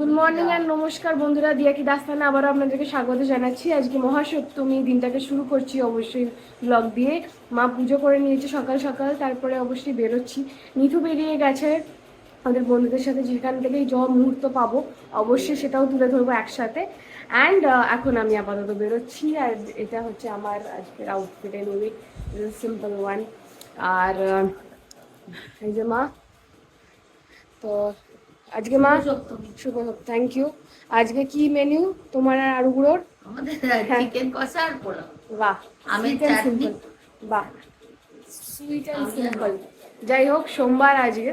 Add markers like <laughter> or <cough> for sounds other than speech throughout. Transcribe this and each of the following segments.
Good morning and নমস্কার বন্ধুরা, দিয়া কি দাস্তানে আবারও আপনাদেরকে স্বাগত জানাচ্ছি। আজকে মহাসপ্তমী দিনটাকে শুরু করছি অবশ্যই ব্লগ দিয়ে। মা পুজো করে নিয়েছে সকাল সকাল, তারপরে অবশ্যই বেরোচ্ছি। নিথু বেরিয়ে গেছে। আমাদের বন্ধুদের সাথে যেখান থেকেই য মুহূর্ত পাবো, অবশ্যই সেটাও তুলে ধরবো একসাথে। অ্যান্ড এখন আমি আপাতত বেরোচ্ছি। আর এটা হচ্ছে আমার আজকের আউটফিট এনিওয়ে সিম্পল ওয়ান আর এই যে মা, তো আজকে মা শুভ থ্যাংক ইউ আজকে কি মেনু তোমার আর আমাদের হ্যাঁ। চিকেন কষা আর পোলাও। বাহ আমের অ্যান্ড চাটনি। বাহ সুইট অ্যান্ড সিম্পল যাই হোক সোমবার আজকে।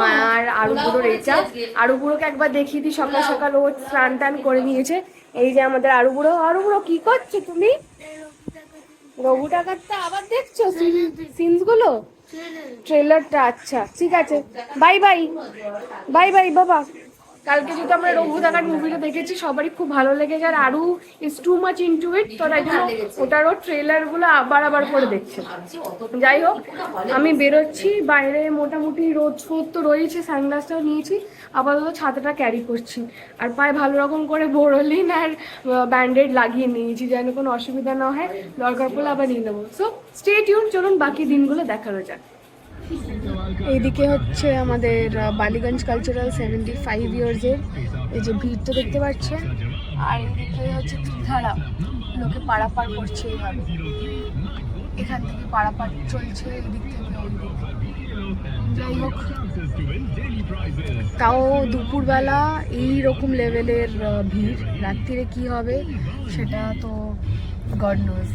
মার আলুগুলোর এটা। আলুগুলোকে একবার দেখিয়ে দিই সকাল সকাল ও স্নান টান করে নিয়েছে। এই যে আমাদের আলুগুলো আলুগুলো কি করছ তুমি? রঘু টাকারটা আবার দেখছ সিনসগুলো ট্রেলারটা আচ্ছা ঠিক আছে। বাই বাই বাই বাই বাবা। কালকে যেহেতু আমরা রঘু টাকার মুভিটা দেখেছি, সবারই খুব ভালো লেগেছে। আর Aru is too much into it তো তাই জন্য ওটারও ট্রেলারগুলো আবার আবার করে দেখছে। যাই হোক, আমি বেরোচ্ছি, বাইরে মোটামুটি রোদ ফোদ তো রয়েছে সানগ্লাসটাও নিয়েছি, আপাতত ছাতাটা ক্যারি করছি। আর পায়ে ভালো রকম করে বোরোলিন আর ব্যান্ডেড লাগিয়ে নিয়েছি, যেন কোনো অসুবিধা না হয়, দরকার পড়লে আবার নিয়ে নেব। সো স্টে টিউন চলুন বাকি দিনগুলো দেখানো যাক। এইদিকে হচ্ছে আমাদের বালিগঞ্জ কালচারাল সেভেন্টি ফাইভ ইয়ার্সের এই যে ভিড় তো দেখতে পাচ্ছেন। আর এইদিকে হচ্ছে ত্রিধারা লোকে পারাপার করছে এইভাবে। এখান থেকে পারাপার চলছে এদিক থেকে যাই হোক, তাও দুপুরবেলা এই রকম লেভেলের ভিড়। রাত্রিরে কি হবে সেটা তো গড নোজ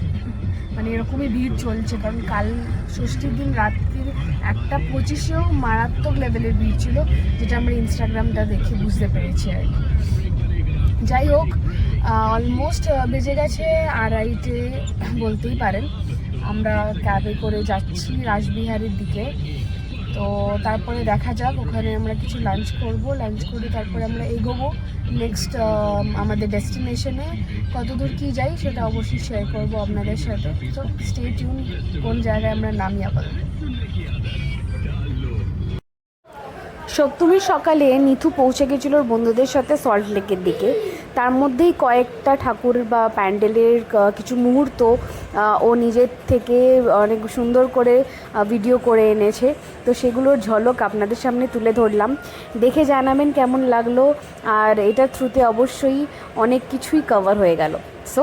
মানে এরকমই ভিড় চলছে, কারণ কাল ষষ্ঠীর দিন রাত্রির একটা পঁচিশেও মারাত্মক লেভেলের ভিড় ছিল, যেটা আমরা ইনস্টাগ্রামটা দেখে বুঝতে পেরেছি আর কি। যাই হোক অলমোস্ট বেজে গেছে আড়াইটে বলতেই পারেন। আমরা ক্যাবে করে যাচ্ছি রাসবিহারের দিকে। তো তারপরে দেখা যাক, ওখানে আমরা কিছু লাঞ্চ করব। লাঞ্চ করে তারপরে আমরা এগোবো নেক্সট আমাদের ডেস্টিনেশনে কতদূর কী যাই সেটা অবশ্যই শেয়ার করব আপনাদের সাথে। তো স্টে টিউন কোন জায়গায় আমরা নামি আপাতত। সপ্তমীর সকালে নিথু পৌঁছে গেছিল ওর বন্ধুদের সাথে সল্ট লেকের দিকে। তার মধ্যেই কয়েকটা ঠাকুর বা প্যান্ডেলের কিছু মুহূর্ত ও নিজের থেকে অনেক সুন্দর করে ভিডিও করে এনেছে। তো সেগুলোর ঝলক আপনাদের সামনে তুলে ধরলাম। দেখে জানাবেন কেমন লাগল। আর এটার থ্রুতে অবশ্যই অনেক কিছুই কভার হয়ে গেল। সো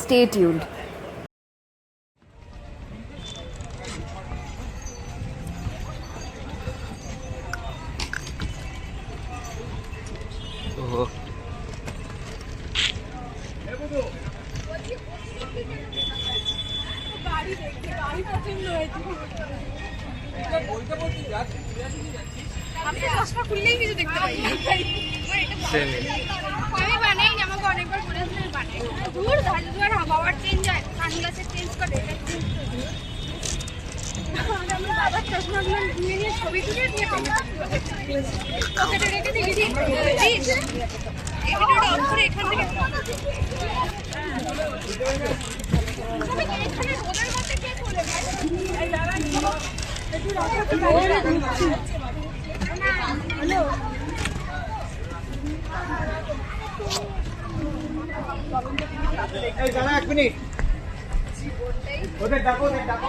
স্টে টিউন্ড হ্যালো এক মিনিট। ওদের ডাকো ওদের ডাকো।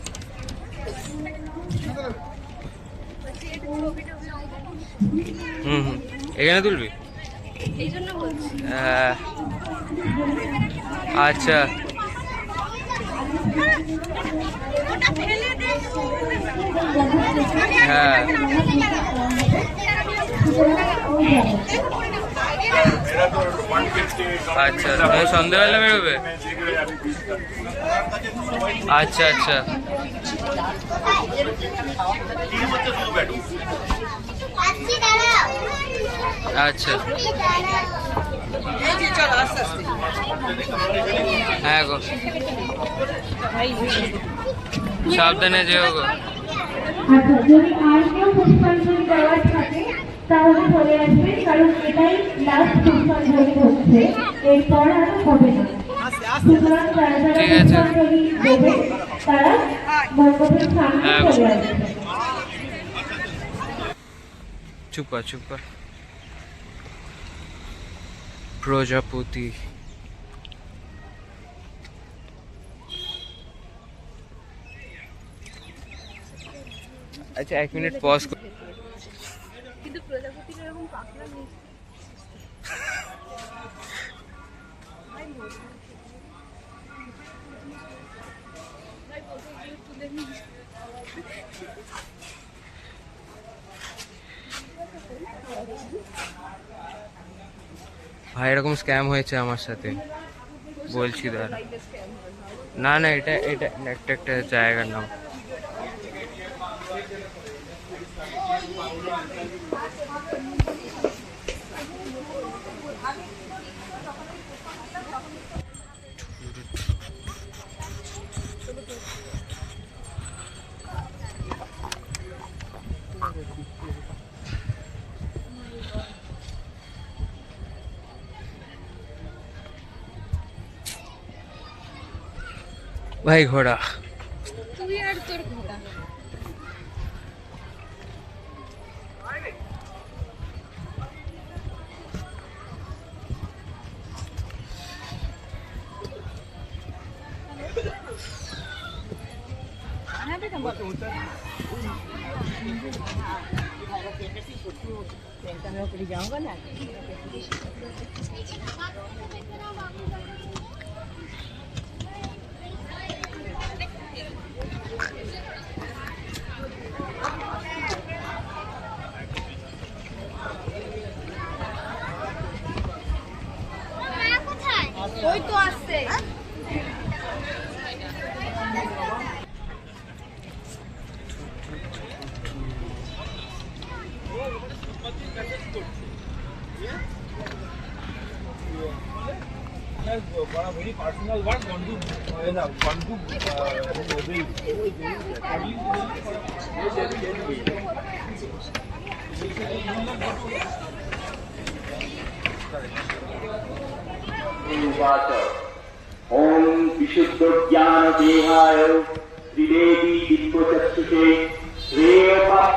হুম হুম। এখানে তুলবি? আচ্ছা। হ্যাঁ। আচ্ছা তুমি সন্ধ্যেবেলা বেরোবে? আচ্ছা আচ্ছা। আচ্ছা হ্যাঁ গো সাবধানে যেও গো আচ্ছা যদি আর কেউ পুষ্পাঞ্জলি দেওয়ার থাকে তাহলে চলে আসবে, কারণ এটাই লাস্ট পুষ্পাঞ্জলি হচ্ছে এরপর আর হবে না। সুতরাং যারা যারা ঠিক আছে। পুষ্পাঞ্জলি দেবে তারা মণ্ডপের সামনে হ্যাঁ। চলে আসবে চুপ কর চুপ কর প্রজাপতি আচ্ছা এক মিনিট পজ কর ভাই, এরকম স্ক্যাম হয়েছে আমার সাথে। বলছি দাঁড়া না না, এটা এটা, একটা একটা জায়গার নাম। ভাই ঘোড়া তুই আর তোর ঘোড়া ওই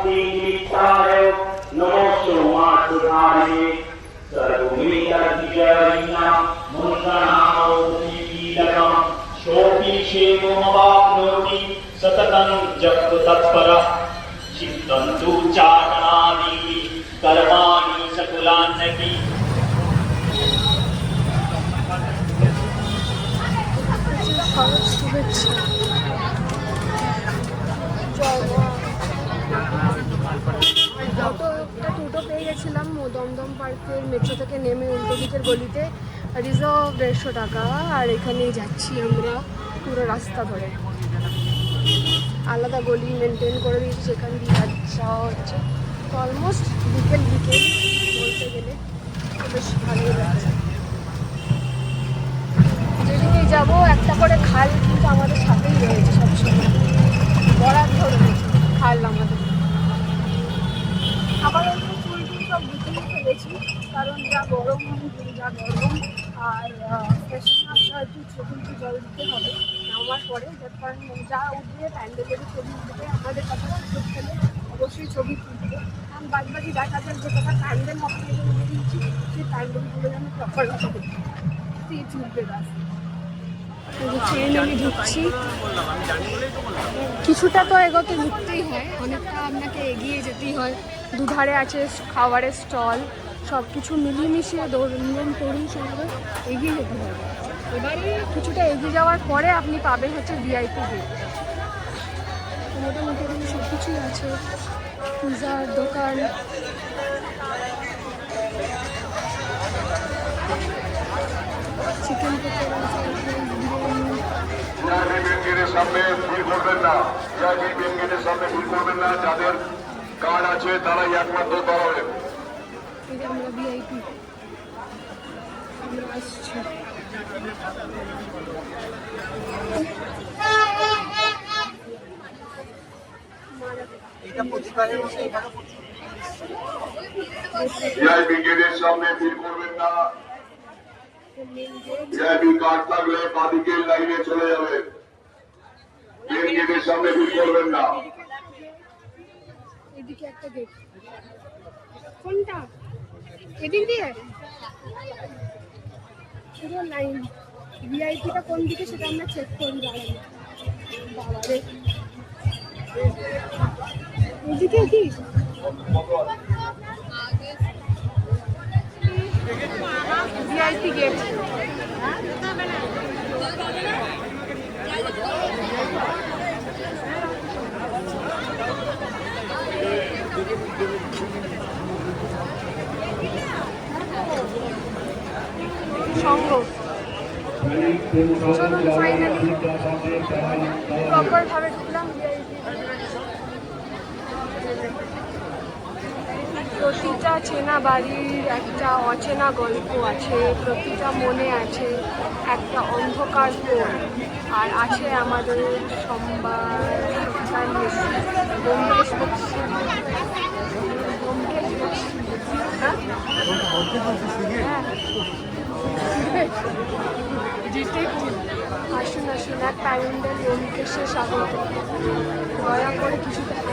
पीडिताय नमो सोमासुधारे सर्वमेतद्विजयिना मुद्रणामोदीलकम् शोकिक्षेममवाप्नोति सततम् जप्त तत्परः चित्तम् तु चारणानि कर्माणि सकुलान्नति College to which? Enjoy একটা টোটো পেয়ে গেছিলাম দমদম পার্কের মেট্রো থেকে নেমে উল্টো দিকের গলিতে। রিজার্ভ দেড়শো টাকা, আর এখানেই যাচ্ছি আমরা পুরো রাস্তা ধরে। আলাদা গলি মেনটেন করে দিয়েছি সেখান দিয়ে যাওয়া হচ্ছে। তো অলমোস্ট বিকেল বিকেল বলতে গেলে বেশ ভালোই লাগছে। যেদিকেই যাব, একটা করে খাল কিন্তু আমাদের সাথেই রয়েছে সবসময় বরাদ্দ রয়েছে খাল আমাদের আবার অন্য ফুল টুল সব গুছিয়ে ফেলেছি কারণ যা গরম যা গরম আর স্টেশন একটু ছবি একটু জল দিতে হবে নামার পরে যার কারণ যা উঠবে প্যান্ডেলেরও ছবি উঠবে আমাদের কথা সুযোগ পেলে অবশ্যই ছবি তুলবে কারণ বাদ বাকি যেগুলো বেরিয়েছি সেই যেন প্রপার ট্রেন আমি ঢুকছি। কিছুটা তো এগোতে ঢুকতেই হয় অনেকটা আপনাকে এগিয়ে যেতেই হয়। দুধারে আছে খাবারের স্টল সব কিছু মিলিয়ে মিশিয়ে দৌড় নিয়ম তরুণ সঙ্গে এগিয়ে যেতে হবে। এবারে কিছুটা এগিয়ে যাওয়ার পরে আপনি পাবেন হচ্ছে ভিআইপি গেট মোটামুটি সব কিছুই আছে। পিজার দোকান। চিকেন বিরিয়ানি। সামনে ভিড় করবেন না। ভিআইপি মেন গেটের সামনে ভিড় করবেন না। যাদের কার্ড আছে তারাই একমাত্র দাঁড়াবেন এই আমরা ভিআইপি আমরা আসছি। গেটের সামনে ভিড় করবেন না। ভিআইপি কার্ড থাকলে লাইনে চলে যাবেন। মেন গেটের ভিড় করবেন না। এদিকে একটা গেট কোনটা? এদিক দিয়ে? লাইন ভিআইপিটা কোন দিকে সেটা আমরা চেক করি। বাবারে এদিকে কি? VIP gate. সঙ্গ। প্রপার ভাবে প্রতিটা চেনা বাড়ির একটা অচেনা গল্প আছে, প্রতিটা মনে আছে, একটা অন্ধকার কোণ। আর আছে আমাদের ব্যোমকেশ বক্সি হ্যাঁ ডিটেকটিভ আসুন আসুন, এক প্যারেন্টাল ব্যোমকেশে স্বাগত। দয়া করে কিছু একটু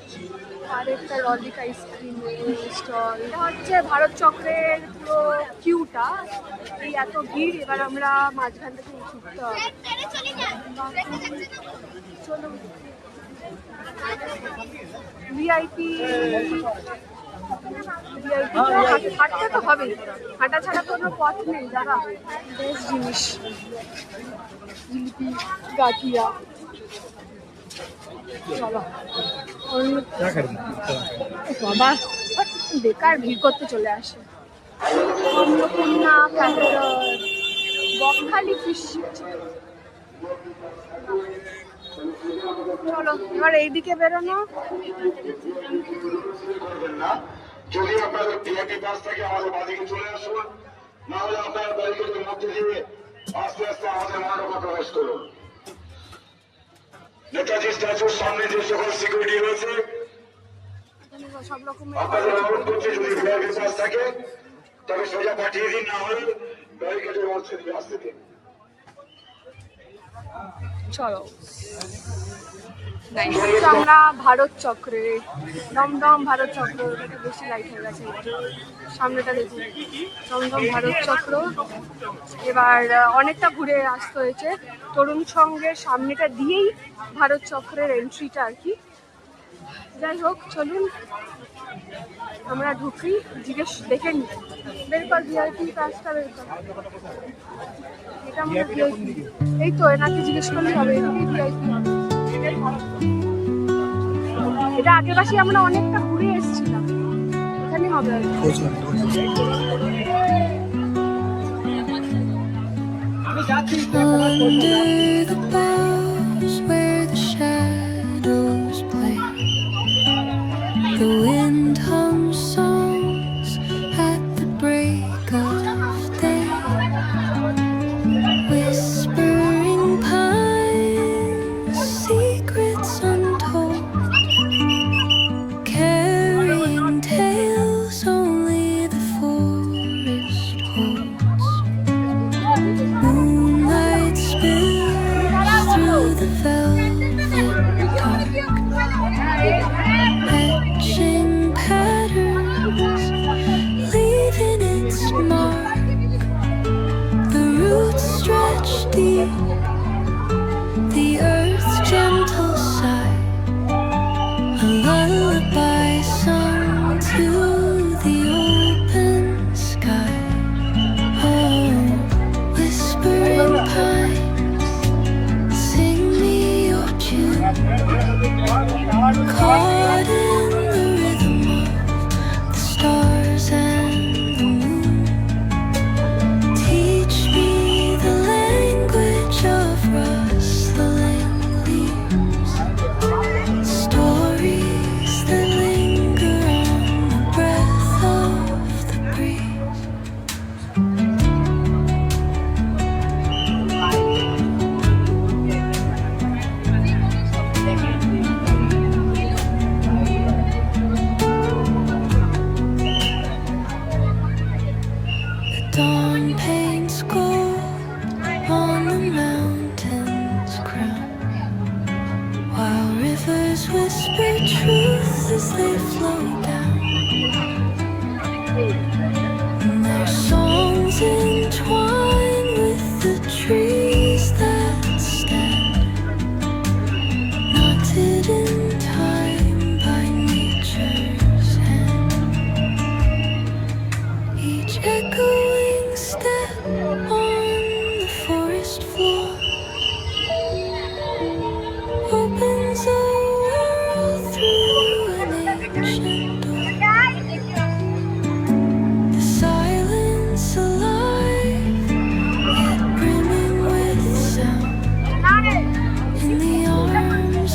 ইম্পর্টেন্ট আরেকটা ললিক আইসক্রিমের স্টল। এটা হচ্ছে ভারত চক্রের পুরো কিউটা। এই এত ভিড় এবার আমরা মাঝখান থেকে ছুটতে হবে। চলুন। ভিআইপি হাঁটতে তো হবেই। হাঁটা ছাড়া কোনো পথ নেই দাদা বেশ জিনিস। জিলিপি গাঠিয়া। চলো বাবা বেকার ভিড় করতে চলে আসে। অন্নপূর্ণা ক্যাটারার বকখালি ফিশ চলো এবার এইদিকে বেরোনো। যদি আপনাদের ভিআইপি বাস থাকে আমাদের বাদিকে চলে আসুন। না হলে আপনারা ব্যারিকেডের মধ্যে দিয়ে আস্তে আস্তে আমাদের মণ্ডপে প্রবেশ করুন। নেতাজি স্ট্যাচুর সামনে যে সকল সিকিউরিটি রয়েছে, আপনাদের অনুরোধ করছি যদি ভিআইপি পাস থাকে। তবে সোজা পাঠিয়ে দিন, না হলে ব্যারিকেডের মধ্যে আসতে দিন। চলো। আমরা ভারত চক্রে দমদম ভারত চক্র, এটা বেশি লাইট হয়ে গেছে সামনেটা দেখুন। দমদম ভারত চক্র। এবার অনেকটা ঘুরে আসতে হয়েছে। তরুণ সঙ্গের সামনেটা দিয়েই ভারত চক্রের এন্ট্রিটা আর কি। যাই হোক, চলুন। আমরা ঢুকি, জিজ্ঞেস দেখে নিই। বের কর ভিআইপি কাজটা বের কর। এটা ভিআইপি এই তো, এনাকে জিজ্ঞেস করলেই হবে এদিকেই ভিআইপি এটা আগের বাসে আমরা অনেকটা ঘুরে এসেছিলাম এখানে হবে। Under the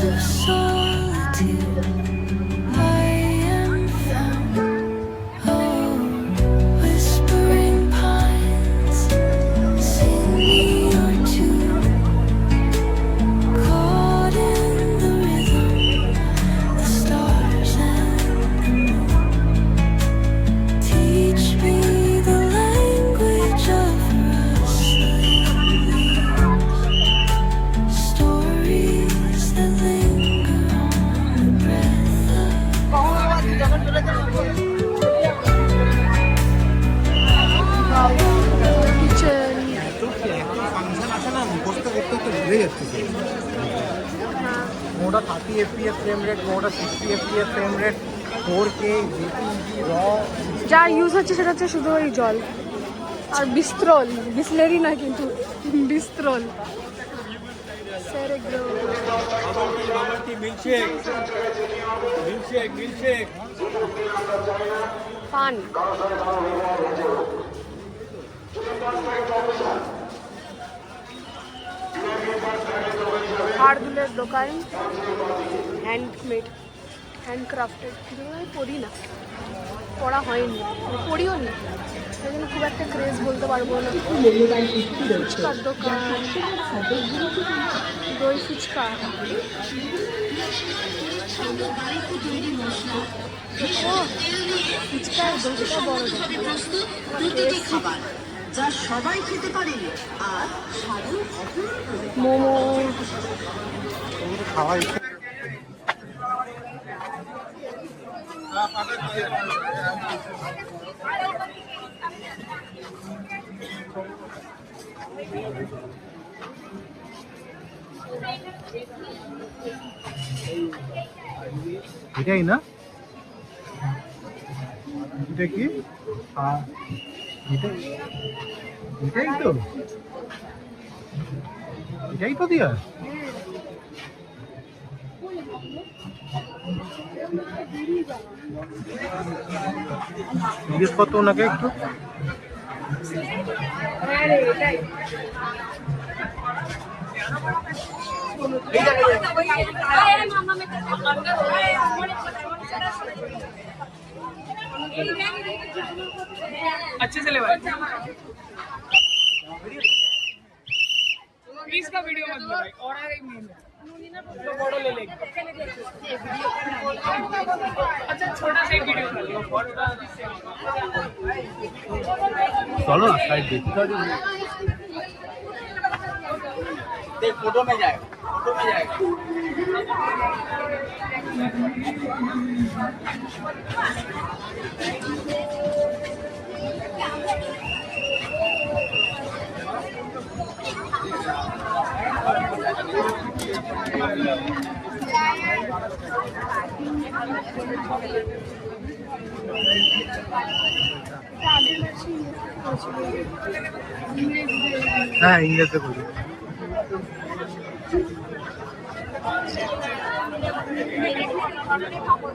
So. sun. শুধু ওই জল। আর বিস্ত্রল বিসলেরি না কিন্তু বিস্ত্রল। পান। হাড়দুলের দোকান। Handmade, handcrafted. যেগুলো আমি পড়ি না। পড়া হয়নি পড়িও নি। সেই জন্য খুব একটা ক্রেজ বলতে পারব না। ফুচকার দোকান দই ফুচকা। ও ফুচকার দইটা বড়। যা সবাই খেতে পারে। আর মোমো। খাওয়া এটাই না? এটা কি? এটাই এটাই তো। এটাই তো দিয়া। জিজ্ঞেস করতো ওনাকে একটু अच्छे से ले भाई प्लीज का वीडियो मत बनाइए और आ रही है चलो ना साइड देखता जो देख फोटो में जाए फोटो में जाए Thank you. হ্যাঁ ইংরেজিতে বলি। হ্যাঁ, কাপড়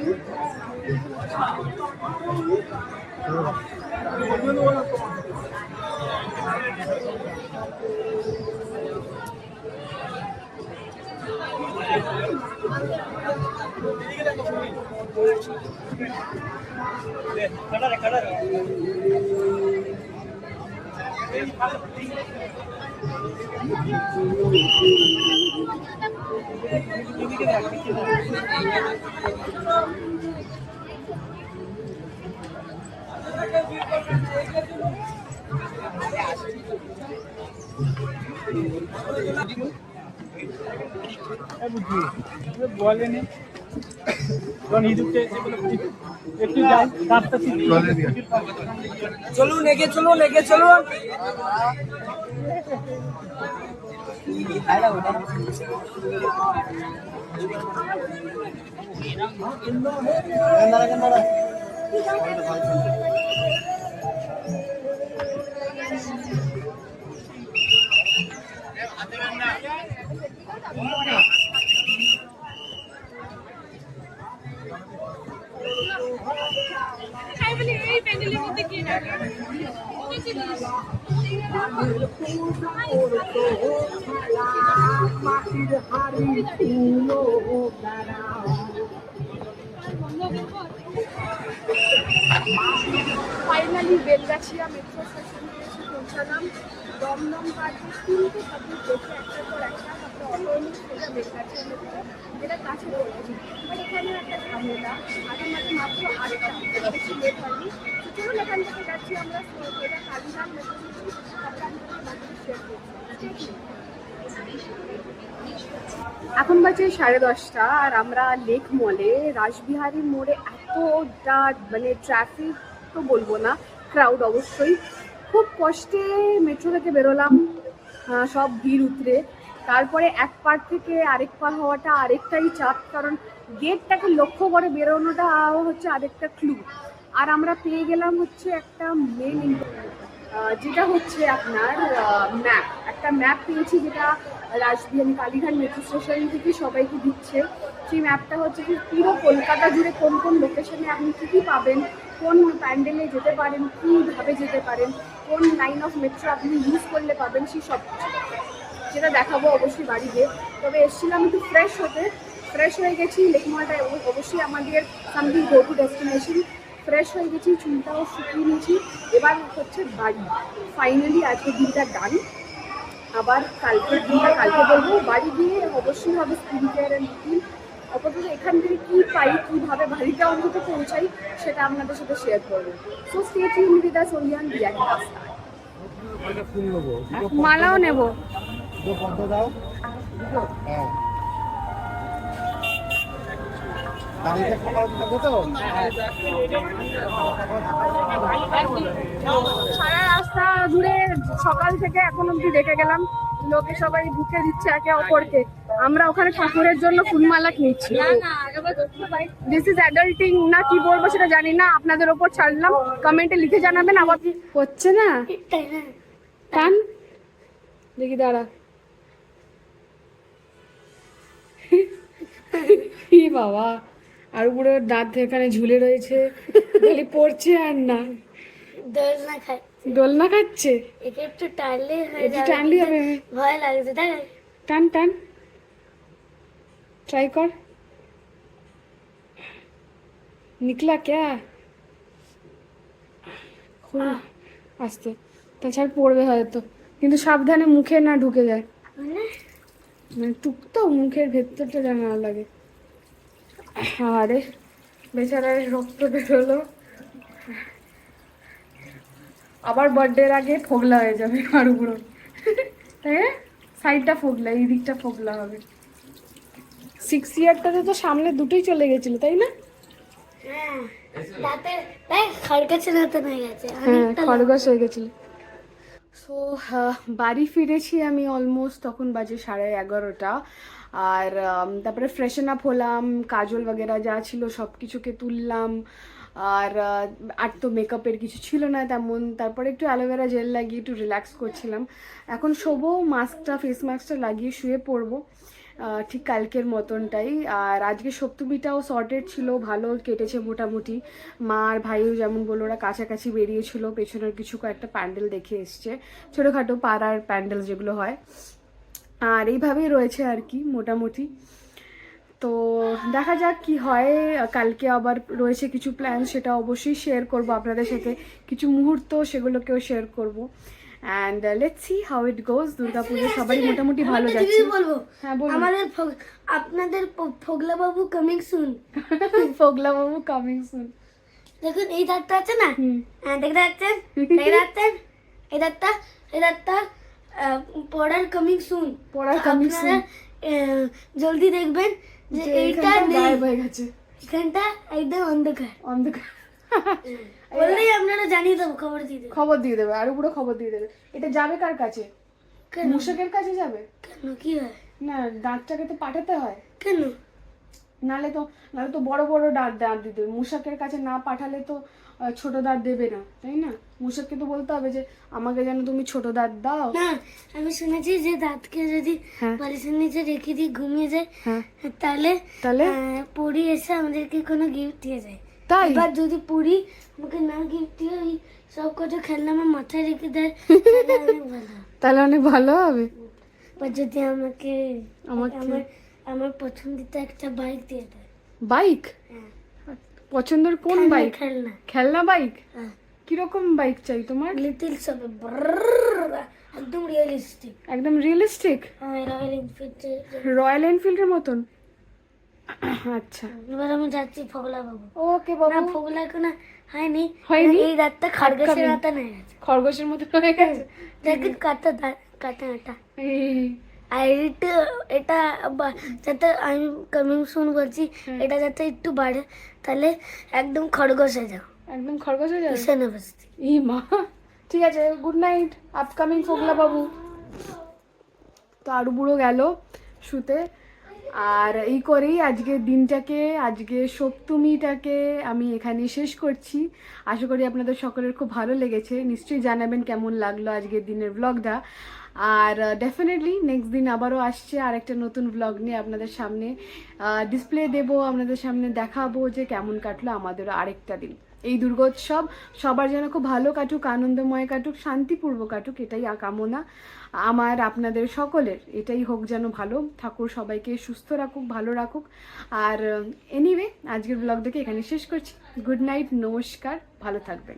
ইঁদুরটা চলুন এগিয়ে চলুন এগিয়ে চলুন। ফাইনালি বেলগাছিয়া মেট্রো স্টেশনে এসে পৌঁছালাম। দমদম কাটে তিনটে সাথে দেখে একটার পর একটা তারপরে অটো সোজা বেলগাছিয়া মেট্রো যেটা কাছে পড়েছে। এখানে একটা ঝামেলা। আগে মাত্র আটটা, বেশি লেট হয়নি। এখন বাজে সাড়ে দশটা আর আমরা লেক মলে। রাসবিহারী মোড়ে এতটা মানে ট্রাফিক তো বলব না ক্রাউড অবশ্যই। খুব কষ্টে মেট্রো থেকে বেরোলাম সব ভিড় উতরে। তারপরে এক পার থেকে আরেক পার হওয়াটা আরেকটাই চাপ, কারণ গেটটাকে লক্ষ্য করে বেরোনোটা হচ্ছে আরেকটা ক্লু আর আমরা পেয়ে গেলাম হচ্ছে একটা মেন যেটা হচ্ছে আপনার ম্যাপ একটা ম্যাপ পেয়েছি যেটা রাসবিহারী কালীঘাট মেট্রো স্টেশন থেকে সবাইকে দিচ্ছে। সেই ম্যাপটা হচ্ছে কি পুরো কলকাতা জুড়ে কোন কোন লোকেশনে আপনি কী কী পাবেন, কোন প্যান্ডেলে যেতে পারেন, কীভাবে যেতে পারেন, কোন লাইন অফ মেট্রো আপনি ইউজ করলে পাবেন, সেই সব কিছু। সেটা দেখাবো অবশ্যই বাড়িতে। তবে এসেছিলাম একটু ফ্রেশ হতে। ফ্রেশ হয়ে গেছি লেকমলটায় অবশ্যই আমাদের something go to destination fresh হয়ে গেছি চুলটাও শুকিয়ে নিয়েছি। এবার হচ্ছে বাড়ি। ফাইনালি আজকে দিনটা ডান আবার কালকের দিনটা কালকে বলব। বাড়ি গিয়ে অবশ্যই হবে স্কিন কেয়ার অ্যান্ড রুটিন আপাতত এখান থেকে কী পাই কীভাবে বাড়িটা অন্তত পৌঁছাই সেটা আপনাদের সাথে শেয়ার করব। So stay tune with us নেব মালাও নেব। দাও। সারা রাস্তা জুড়ে সকাল থেকে এখন অব্দি দেখে গেলাম লোকে সবাই বুকে দিচ্ছে একে অপরকে। আমরা ওখানে ঠাকুরের জন্য ফুলমালা কিনছি। দিস ইজ অ্যাডাল্টিং না কি বলব সেটা জানি না আপনাদের ওপর ছাড়লাম। কমেন্টে লিখে জানাবেন আবার হচ্ছে না? টান দেখি দাঁড়া। <laughs> বাবা। আর পুরো দাঁত এখানে ঝুলে রয়েছে। খালি পড়ছে আর না। দোলনা দোলনা খাচ্ছে? একে একটু টানলে একটু টানলি হবে। ভয় লাগছে তাই টান টান। ট্রাই কর। নিকলা ক্যা আস্তে। তাছাড়া পড়বে হয়তো কিন্তু সাবধানে মুখে না ঢুকে যায়। মানে? টুকতো মুখের ভেতরটা যেন না লাগে। আরে বেচারার রক্ত বেরোলো আবার বার্থডের আগে ফোগলা হয়ে যাবে আর পুরো তাই সাইডটা ফোগলা এই দিকটা ফোগলা হবে। সিক্স ইয়ারটাতে তো সামনে দুটোই চলে গেছিল তাই না? হ্যাঁ হয়ে হ্যাঁ খরগোশ হয়ে গেছিল। সো বাড়ি ফিরেছি আমি অলমোস্ট তখন বাজে সাড়ে এগারোটা। আর তারপরে ফ্রেশন আপ হলাম, কাজল বগেরা যা ছিল সব কিছুকে তুললাম। আর আর তো মেকআপের কিছু ছিল না তেমন। তারপরে একটু অ্যালোভেরা জেল লাগিয়ে একটু রিল্যাক্স করছিলাম। এখন শোবো মাস্কটা ফেস মাস্কটা লাগিয়ে শুয়ে পড়ব। ঠিক কালকের মতনটাই। আর আজকে সপ্তমীটাও সর্টেড ছিল, ভালো কেটেছে মোটামুটি। মা আর ভাইও যেমন বলল, ওরা কাছাকাছি বেরিয়েছিল, পেছনের কিছু কয়েকটা প্যান্ডেল দেখে এসছে। ছোটোখাটো পাড়ার প্যান্ডেল যেগুলো হয়। আর এইভাবেই রয়েছে আর কি মোটামুটি। তো দেখা যাক কি হয়। কালকে আবার রয়েছে কিছু প্ল্যান সেটা অবশ্যই শেয়ার করব আপনাদের সাথে। কিছু মুহূর্ত সেগুলোকেও শেয়ার করব। And let's see how it goes Durga Puja সবারই মোটামুটি ভালো যাচ্ছে। বলব। হ্যাঁ বলুন। আমাদের আপনাদের ফগলা বাবু কামিং সুন ফোগলা বাবু কামিং সুন দেখুন এই দাঁতটা আছে না? হ্যাঁ দেখতে পাচ্ছেন? দেখতে পাচ্ছেন? এই দাঁতটা এই দাঁতটা। পড়ার কামিং সুন পড়ার coming soon। জলদি দেখবেন যে এইটা নেই। এখানটা একদম অন্ধকার। অন্ধকার। <laughs> বললেই আপনারা জানিয়ে দেবো খবর দিয়ে দেবো। খবর দিয়ে দেবে আরও পুরো খবর দিয়ে দেবে। এটা যাবে কার কাছে? মূষকের কাছে যাবে? কেন? কি হয়? না দাঁতটাকে তো পাঠাতে হয়। কেন? নালে তো নালে তো বড় বড় দাঁত দাঁত দিতে মূষকের কাছে না পাঠালে তো ছোট দাঁত দেবে না তাই না? মূষককে তো বলতে হবে যে আমাকে যেন তুমি ছোট দাঁত দাও। না আমি শুনেছি যে দাঁতকে যদি হ্যাঁ। বালিশের নিচে রেখে দিয়ে ঘুমিয়ে যায় হ্যাঁ। তাহলে তাহলে? পরি এসে আমাদেরকে কোনো গিফট দিয়ে যায়। তাই? এবার যদি পুরি আমাকে না গিফট দিয়ে ওই সব কটা খেলনা আমার মাথায় রেখে দেয় <laughs> তাহলে অনেক ভালো হয়। হবে। বা যদি আমাকে আমাকে আমার আমার পছন্দিত একটা বাইক দিয়ে দেয়। বাইক হ্যাঁ। পছন্দের কোন বাইক খেলনা। খেলনা বাইক হ্যাঁ। কীরকম বাইক চাই তোমার? লিটিল সবে একদম রিয়েলিস্টিক একদম রিয়েলিস্টিক রয়্যাল এনফিল্ড রয়্যাল এনফিল্ডের মতন? আচ্ছা। এবার আমি যাচ্ছি ফগলা বাবু ওকে না বাবু। ফগলা এখনও হয়নি। হয়নি? এই রাতটা খরগোশের. রাতা নেই গেছে খরগোশের মতো হয়ে গেছে। দেখেন কাটা দাঁত কাটা এই, আর এটা এটা বা- যাতে আমি কামিং সুন বলছি এটা যাতে একটু বাড়ে তাহলে একদম খরগোশে যাও। একদম খরগোশ হয়ে যাবে? ঈশান অবস্থি। ই মা। ঠিক আছে গুড নাইট আপকামিং ফোগলা বাবু। তো আরু বুড়ো গেল শুতে। আর এই করেই আজকের দিনটাকে আজকে সপ্তমীটাকে আমি এখানে শেষ করছি। আশা করি আপনাদের সকলের খুব ভালো লেগেছে। নিশ্চয়ই জানাবেন কেমন লাগল আজকের দিনের ব্লগটা আর ডেফিনেটলি নেক্সট দিন আবারও আসছে আর একটা নতুন ব্লগ নিয়ে আপনাদের সামনে। ডিসপ্লে দেব, আপনাদের সামনে দেখাবো যে কেমন কাটলো আমাদেরও আরেকটা দিন। এই দুর্গোৎসব সবার যেন খুব ভালো কাটুক, আনন্দময় কাটুক শান্তিপূর্ব কাটুক, এটাই কামনা আমার, আপনাদের সকলের। এটাই হোক যেন ভালো। ঠাকুর সবাইকে সুস্থ রাখুক, ভালো রাখুক। আর এনিওয়ে আজকের ব্লগ দেখে এখানে শেষ করছি। গুড নাইট নমস্কার, ভালো থাকবেন।